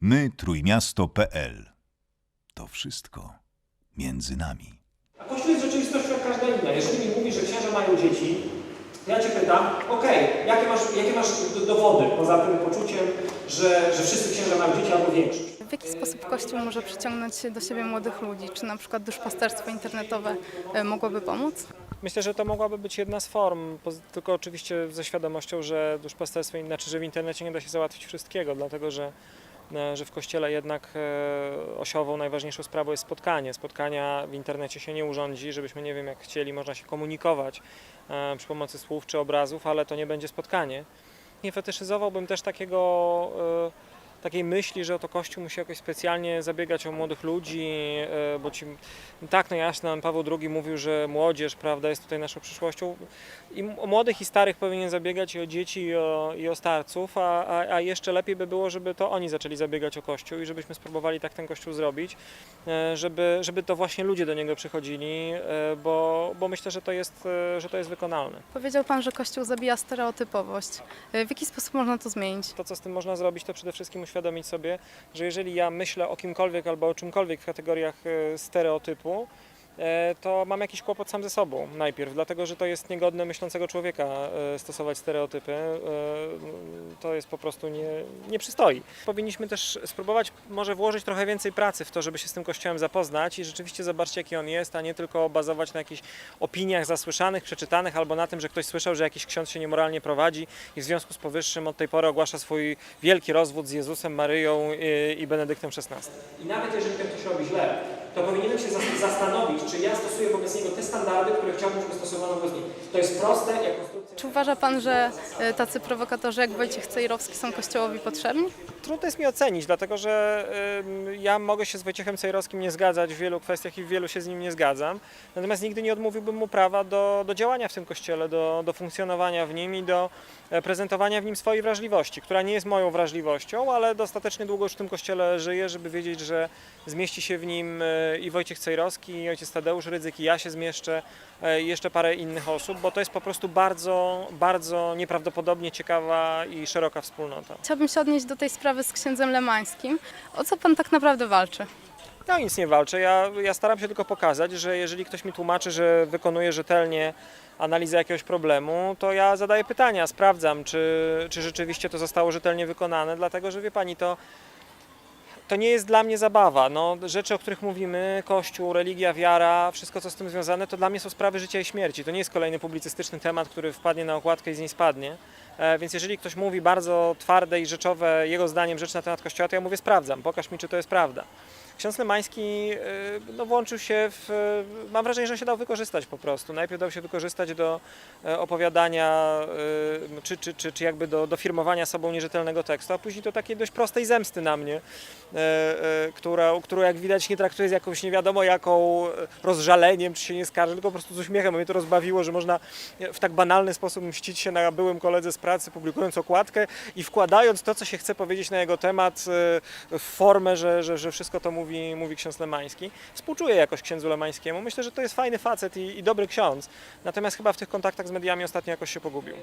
My trójmiasto.pl To wszystko między nami. A Kościół jest rzeczywistością jak każda inna. Jeżeli mi mówisz, że księża mają dzieci, ja Cię pytam, okej, jakie, masz, jakie masz do- dowody poza tym poczuciem, że, że wszyscy księża mają dzieci albo większość? W jaki sposób Kościół może przyciągnąć do siebie młodych ludzi? Czy na przykład duszpasterstwo internetowe e, mogłoby pomóc? Myślę, że to mogłaby być jedna z form, tylko oczywiście ze świadomością, że duszpasterstwo, znaczy, że w internecie nie da się załatwić wszystkiego, dlatego że, że w kościele jednak e, osiową, najważniejszą sprawą jest spotkanie. Spotkania w internecie się nie urządzi, żebyśmy nie wiem jak chcieli, można się komunikować e, przy pomocy słów czy obrazów, ale to nie będzie spotkanie. Nie fetyszyzowałbym też takiego e, takiej myśli, że oto Kościół musi jakoś specjalnie zabiegać o młodych ludzi, e, bo ci, tak, no jasne, Jan Paweł II mówił, że młodzież, prawda, jest tutaj naszą przyszłością. I o młodych i starych powinien zabiegać i o dzieci i o, i o starców, a, a, a jeszcze lepiej by było, żeby to oni zaczęli zabiegać o Kościół i żebyśmy spróbowali tak ten Kościół zrobić, e, żeby, żeby to właśnie ludzie do niego przychodzili, e, bo, bo myślę, że to, jest, że to jest wykonalne. Powiedział Pan, że Kościół zabija stereotypowość. W jaki sposób można to zmienić? To, co z tym można zrobić, to przede wszystkim uświadomić sobie, że jeżeli ja myślę o kimkolwiek albo o czymkolwiek w kategoriach e, stereotypu, to mam jakiś kłopot sam ze sobą najpierw, dlatego że to jest niegodne myślącego człowieka e, stosować stereotypy. E, To jest po prostu nie, nie przystoi. Powinniśmy też spróbować może włożyć trochę więcej pracy w to, żeby się z tym kościołem zapoznać i rzeczywiście zobaczyć, jaki on jest, a nie tylko bazować na jakichś opiniach zasłyszanych, przeczytanych albo na tym, że ktoś słyszał, że jakiś ksiądz się niemoralnie prowadzi i w związku z powyższym od tej pory ogłasza swój wielki rozwód z Jezusem, Maryją i, Benedyktem XVI. I nawet jeżeli ktoś robi źle, to powinienem się zas- zastanowić, czy ja stosuję wobec niego te standardy, które chciałbym, żeby stosowano wobec niego. To jest proste jak konstrukcja. Czy uważa Pan, że e, tacy prowokatorzy jak Wojciech Cejrowski są Kościołowi potrzebni? Trudno jest mi ocenić, dlatego że ja mogę się z Wojciechem Cejrowskim nie zgadzać w wielu kwestiach i w wielu się z nim nie zgadzam. Natomiast nigdy nie odmówiłbym mu prawa do, do działania w tym kościele, do, do funkcjonowania w nim i do e, prezentowania w nim swojej wrażliwości, która nie jest moją wrażliwością, ale dostatecznie długo już w tym kościele żyję, żeby wiedzieć, że zmieści się w nim e, i Wojciech Cejrowski, i ojciec Tadeusz Rydzyk, i ja się zmieszczę, e, i jeszcze parę innych osób, bo to jest po prostu bardzo, bardzo nieprawdopodobnie ciekawa i szeroka wspólnota. Chciałabym się odnieść do tej sprawy z księdzem Lemańskim. O co Pan tak naprawdę walczy? Ja nic nie walczę. Ja, ja staram się tylko pokazać, że jeżeli ktoś mi tłumaczy, że wykonuje rzetelnie analizę jakiegoś problemu, to ja zadaję pytania, sprawdzam, czy, czy rzeczywiście to zostało rzetelnie wykonane, dlatego że wie pani, to, to nie jest dla mnie zabawa. No, rzeczy, o których mówimy, Kościół, religia, wiara, wszystko co z tym związane, to dla mnie są sprawy życia i śmierci. To nie jest kolejny publicystyczny temat, który wpadnie na okładkę i z niej spadnie. E, Więc jeżeli ktoś mówi bardzo twarde i rzeczowe, jego zdaniem, rzeczy na temat Kościoła, to ja mówię sprawdzam, pokaż mi, czy to jest prawda. Ksiądz Lemański y, no, włączył się w. y, Mam wrażenie, że się dał wykorzystać po prostu. Najpierw dał się wykorzystać do e, opowiadania, y, czy, czy, czy, czy jakby do, do firmowania sobą nierzetelnego tekstu, a później to takiej dość prostej zemsty na mnie, która, którą jak widać nie traktuje z jakąś nie wiadomo jaką rozżaleniem, czy się nie skarży, tylko po prostu z uśmiechem. Mnie to rozbawiło, że można w tak banalny sposób mścić się na byłym koledze z pracy, publikując okładkę i wkładając to, co się chce powiedzieć na jego temat w formę, że, że, że wszystko to mówi, mówi ksiądz Lemański. Współczuję jakoś księdzu Lemańskiemu. Myślę, że to jest fajny facet i, i dobry ksiądz. Natomiast chyba w tych kontaktach z mediami ostatnio jakoś się pogubił.